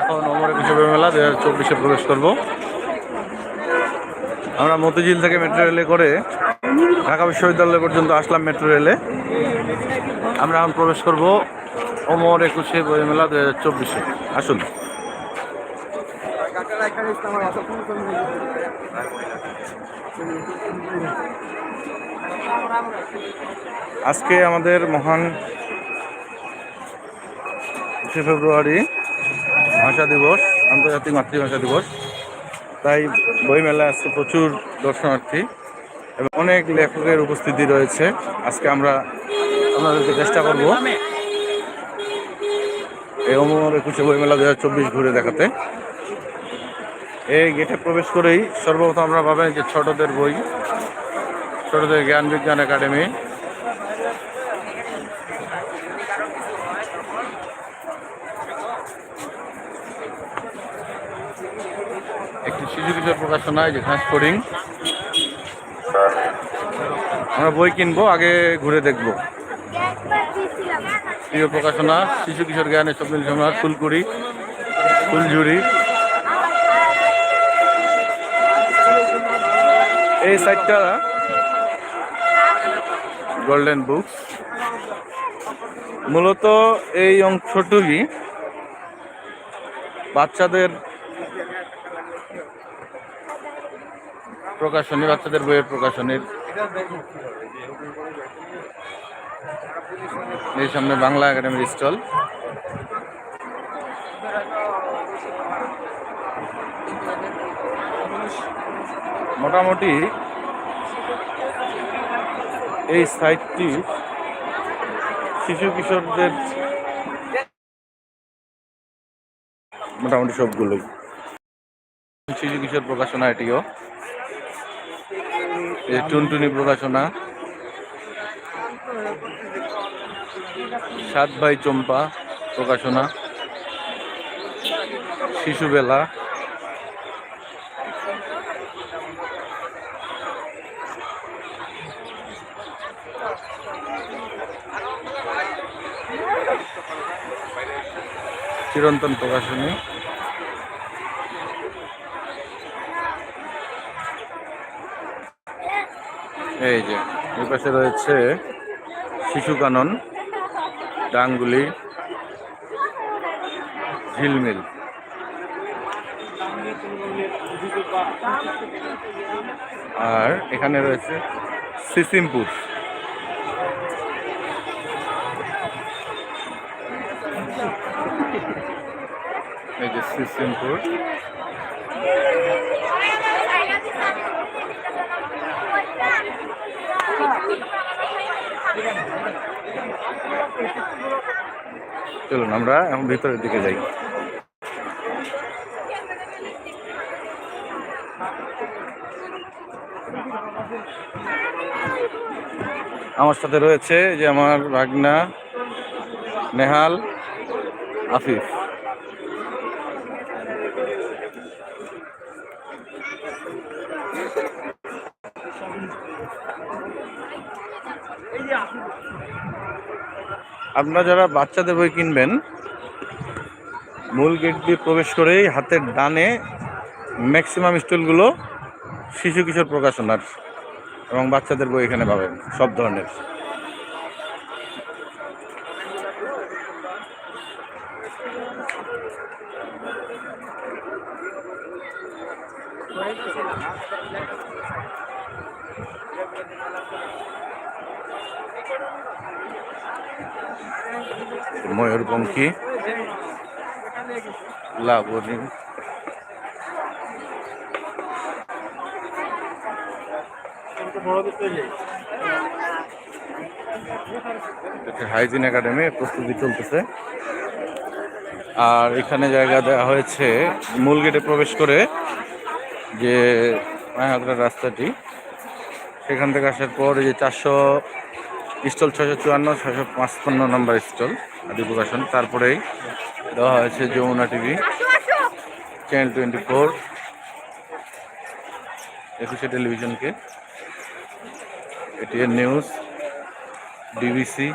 এখন অমর একুশে মেলা দু হাজার চব্বিশে প্রবেশ করব। আমরা মতিঝিল থেকে মেট্রো রেলে করে ঢাকা বিশ্ববিদ্যালয় পর্যন্ত আসলাম মেট্রো রেলে। আমরা এখন প্রবেশ করব অমর একুশে বই মেলা দু হাজার চব্বিশে। আসুন। আজকে আমাদের মহান ফেব্রুয়ারি ভাষা দিবস, আন্তর্জাতিক মাতৃভাষা দিবস। তাই বইমেলায় আজকে প্রচুর দর্শনার্থী এবং অনেক লেখকের উপস্থিতি রয়েছে। আজকে আমরা আপনাদেরকে চেষ্টা করব এই অমর একুশে বইমেলা দু চব্বিশ ঘুরে দেখাতে। এই গেটে প্রবেশ করেই সর্বপ্রথম আমরা পাবেন যে ছোটদের বই, ছোটদের জ্ঞান বিজ্ঞান একাডেমি। কিশোর প্রকাশনায় যেখানে স্পোর্টিং আমরা বই কিনবো, আগে ঘুরে দেখব। প্রিয় প্রকাশনা, শিশু কিশোর জ্ঞানের স্বপ্নিল সম্রাট ফুলকুড়ি, ফুলঝুরি। এই সাইডটা গোল্ডেন বুকস মূলত এই অংশটুকুই বাচ্চাদের প্রকাশনী, বাচ্চাদের বইয়ের প্রকাশনীর। এই সামনে বাংলা একাডেমির স্টল। মোটামুটি এই সাইটটি শিশু কিশোরদের মোটামুটি সবগুলোই। শিশু কিশোর প্রকাশনা এটিও। এই টুনটুনি প্রকাশনা। সাত ভাই চম্পা প্রকাশনা। শিশুবেলা। চিরন্তন প্রকাশনী। এই যে, এই পাশে রয়েছে শিশু কানন ডাঙ্গুলি ঝিলমিল। আর এখানে রয়েছে সিসিমপুর। এই যে সিসিমপুর। চলুন আমরা এখন ভিতরের দিকে যাই। আমার সাথে রয়েছে যে আমার ভাগনা নেহাল আফিফ। আপনারা যারা বাচ্চাদের বই কিনবেন, মূল গেট দিয়ে প্রবেশ করেই হাতের ডানে ম্যাক্সিমাম স্টলগুলো শিশু কিশোর প্রকাশনার এবং বাচ্চাদের বই এখানে পাবেন, সব ধরনের। ময়ূরপঙ্খী, লাবণী। হাইজিন একাডেমি প্রস্তুতি চলতেছে। আর এখানে জায়গা দেওয়া হয়েছে মূল গেটে প্রবেশ করে যে রাস্তাটি। সেখান থেকে আসার পর যে চারশো স্টল ছশো চুয়ান্ন ছশো পাঁচপান্ন নম্বর স্টল আদি প্রকাশন তারপরেই দেওয়া হয়েছে Jamuna TV channel twenty four Ekushey টেলিভিশনকে। ATN news DBC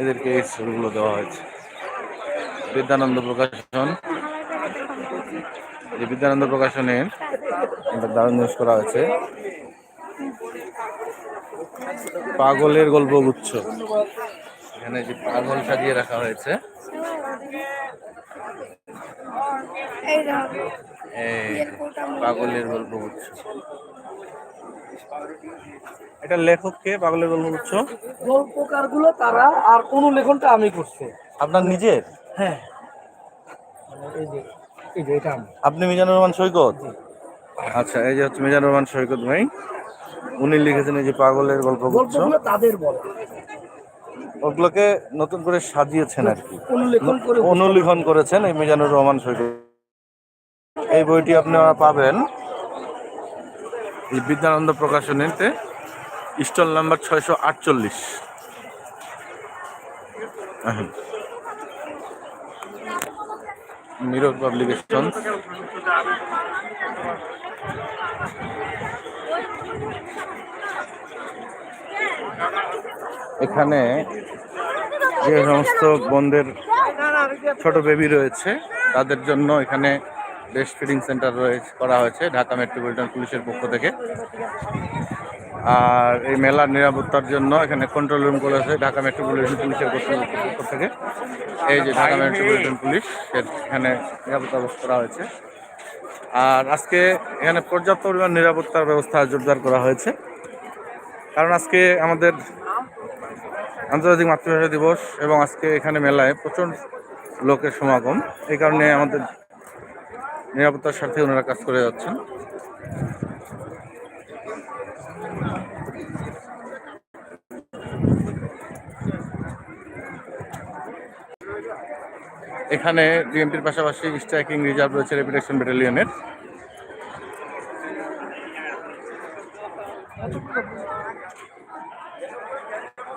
এদেরকে এই স্টলগুলো দেওয়া হয়েছে। বিদ্যানন্দ প্রকাশন যে বিদ্যানন্দ প্রকাশনের একটা দারুণ নিউজ করা হয়েছে। পাগলের গল্প গুচ্ছ এখানে যে পাগল সাজিয়ে রাখা হয়েছে। এই পাগলের গল্প গুচ্ছ এটা লেখক কে? পাগলের গল্প গুচ্ছ গল্পকারগুলো তারা আর অনুলেখনটা আমি করছি। আপনার নিজের? হ্যাঁ। এই যে এই যে এটা আপনি মিজানুর রহমান সৈকত? আচ্ছা এই যে হচ্ছে মিজানুর রহমান সৈকত ভাই। উনি লিখেছেন এই যে পাগলের গল্প গল্পগুলো তাদের বলা। ওগুলোকে নতুন করে সাজিয়েছেন আর কি। অনুলেখন করেছেন এই মিজানুর রহমান সৈকত এই বইটি আপনারা পাবেন। এই বিদ্যানন্দ প্রকাশনীতে স্টল নাম্বার ছয়শো আটচল্লিশ। মিরর পাবলিকেশন এখানে যে সমস্ত বোনদের ছোট বেবি রয়েছে, তাদের জন্য এখানে ব্রেস্ট ফিডিং সেন্টার রয়েছে, করা হয়েছে ঢাকা মেট্রোপলিটন পুলিশের পক্ষ থেকে। আর এই মেলার নিরাপত্তার জন্য এখানে কন্ট্রোল রুম করেছে ঢাকা মেট্রোপলিটন পুলিশের পক্ষ থেকে। এই যে ঢাকা মেট্রোপলিটন পুলিশ এখানে নিরাপত্তা ব্যবস্থা করা হয়েছে। আর আজকে এখানে পর্যাপ্ত পরিমাণ নিরাপত্তার ব্যবস্থা জোরদার করা হয়েছে। কারণ আজকে আমাদের আন্তর্জাতিক মাতৃভাষা দিবস এবং আজকে এখানে মেলায় প্রচুর লোকের সমাগম। এই কারণে আমাদের নিরাপত্তার স্বার্থে ওনারা কাজ করে যাচ্ছেন। এখানে ডিএমপির পাশাপাশি স্ট্রাইকিং রিজার্ভ রয়েছে রেপুটেশন ব্যাটালিয়নের।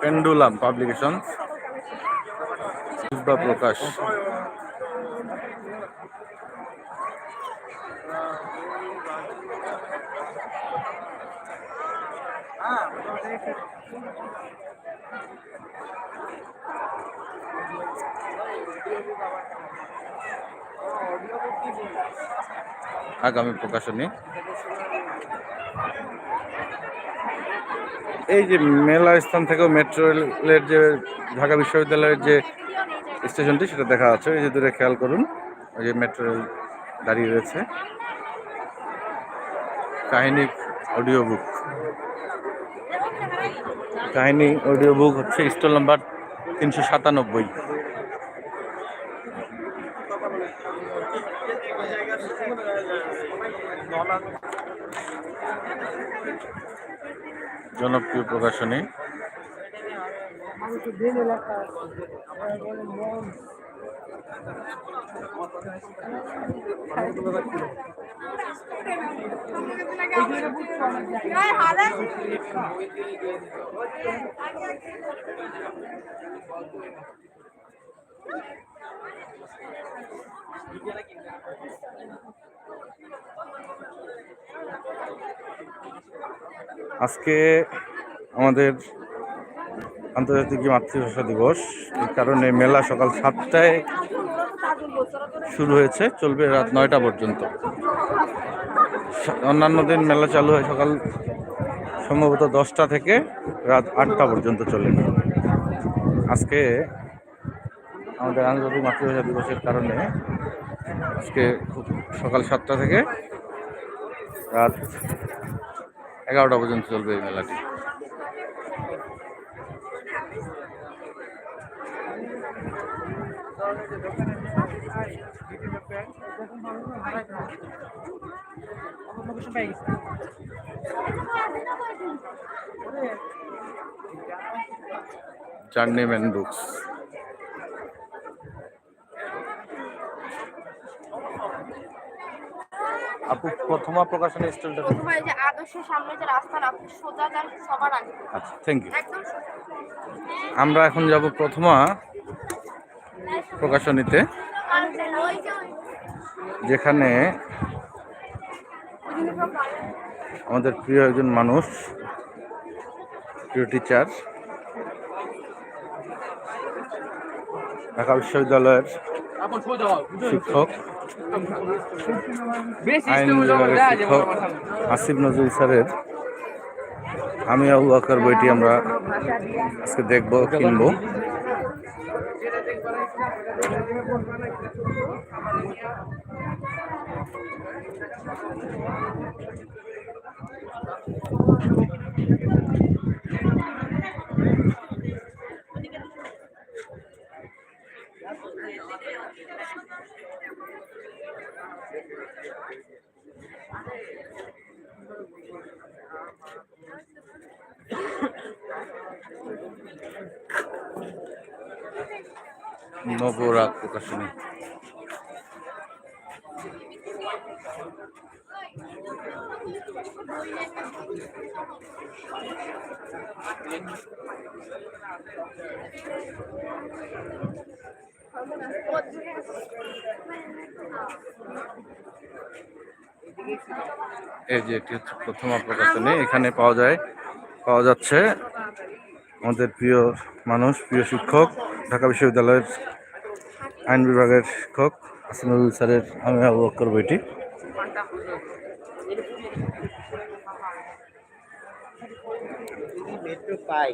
পেন্ডুলাম পাবলিকেশন বা প্রকাশ আগামী প্রকাশনী এই যে মেলা স্থান থেকেও মেট্রো রেলের যে ঢাকা বিশ্ববিদ্যালয়ের যে স্টেশনটি সেটা দেখা যাচ্ছে। এই যে দূরে খেয়াল করুন, ওই যে মেট্রো রেল দাঁড়িয়ে রয়েছে। কাহিনী অডিও বুক কাহিনী অডিও বুক হচ্ছে স্টল নাম্বার তিনশো সাতানব্বই। জনপ্রিয় প্রকাশনী। আজকে আমাদের আন্তর্জাতিক মাতৃভাষা দিবস। এই কারণে মেলা সকাল সাতটায় শুরু হয়েছে, চলবে রাত নয়টা পর্যন্ত। অন্যান্য দিন মেলা চালু হয় সকাল সম্ভবত দশটা থেকে রাত আটটা পর্যন্ত চলে। আজকে আমাদের আন্তর্জাতিক মাতৃভাষা দিবসের কারণে আজকে সকাল সাতটা থেকে রাত এগারোটা পর্যন্ত চলবে এই মেলাটি। জার্নিম্যান বুকস আপু প্রথমা প্রকাশনী স্টলটা প্রথমে এই যে আদর্শের সামনে যে রাস্তা আপনি সোজা যান সবার আগে। আচ্ছা থ্যাংক ইউ একদম আমরা এখন যাব প্রথমা প্রকাশনীতে যেখানে। আমাদের প্রিয় একজন মানুষ প্রিয় টিচার ঢাকা বিশ্ববিদ্যালয়ের শিক্ষক। আইন বিভাগের শিক্ষক আসিফ নজরুল স্যারের আমি আবু আকার বইটি আমরা আজকে দেখব কিনবো। নবরাগ প্রকাশনী এই যে এটি হচ্ছে প্রথম প্রকাশনী এখানে পাওয়া যায়, পাওয়া যাচ্ছে আমাদের প্রিয় মানুষ, প্রিয় শিক্ষক, ঢাকা বিশ্ববিদ্যালয়ের আইন বিভাগের শিক্ষক আসিনুল স্যারের, আমি আবু বক্কর এটি। পাই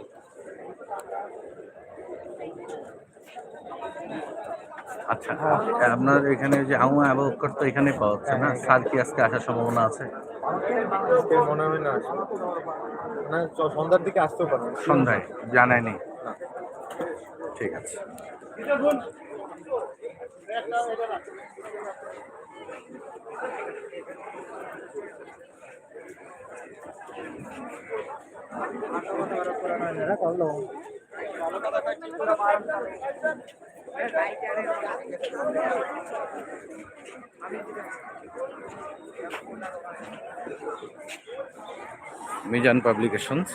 আচ্ছা আপনার এখানে যে আমু আবু বক্কর তো এখানে পাওয়া যাচ্ছে না। স্যার কি আজকে আসার সম্ভাবনা আছে? মনে হয় না না সন্ধ্যার দিকে আসতেও পারে সন্ধ্যায় জানায়নি। ঠিক আছে। মিজান পাবলিকেশনস।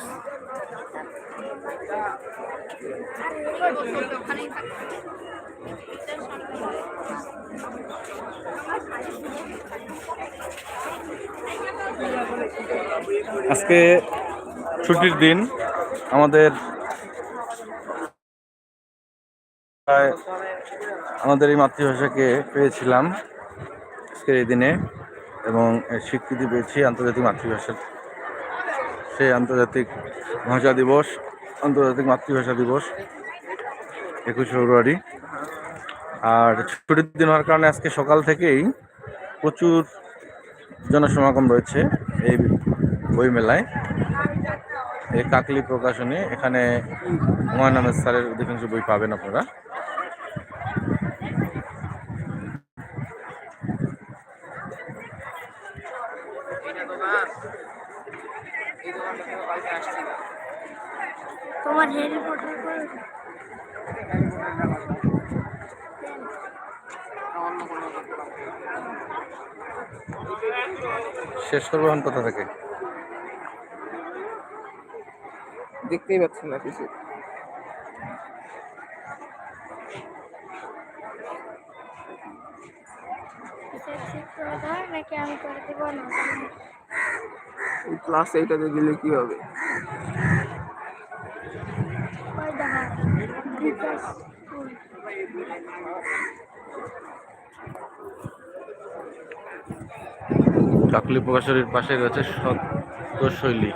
আজকে ছুটির দিন আমাদের আমাদের এই মাতৃভাষাকে পেয়েছিলাম আজকের এই দিনে এবং স্বীকৃতি পেয়েছি আন্তর্জাতিক মাতৃভাষার। সেই আন্তর্জাতিক ভাষা দিবস, আন্তর্জাতিক মাতৃভাষা দিবস একুশে ফেব্রুয়ারি। আর ছুটির দিন হওয়ার কারণে আজকে সকাল থেকেই প্রচুর জনসমাগম রয়েছে এই বই মেলায় এই কাকলি প্রকাশনী, এখানে হুমায়ুন আহমেদ স্যারের অধিকাংশ বই পাবেন আপনারা। তোমার হ্যারি পটার করে শেষ করব এখন কোথা থেকে? দেখতেই পাচ্ছি না কিছু। এটা ঠিক করে দাও? নাকি আমি করে দেবো না? ক্লাস এইটাতে দিলে কি হবে ওই দেখো বিকাশ স্কুল। কাকলি প্রকাশনীর পাশে রয়েছে সত্য শৈলী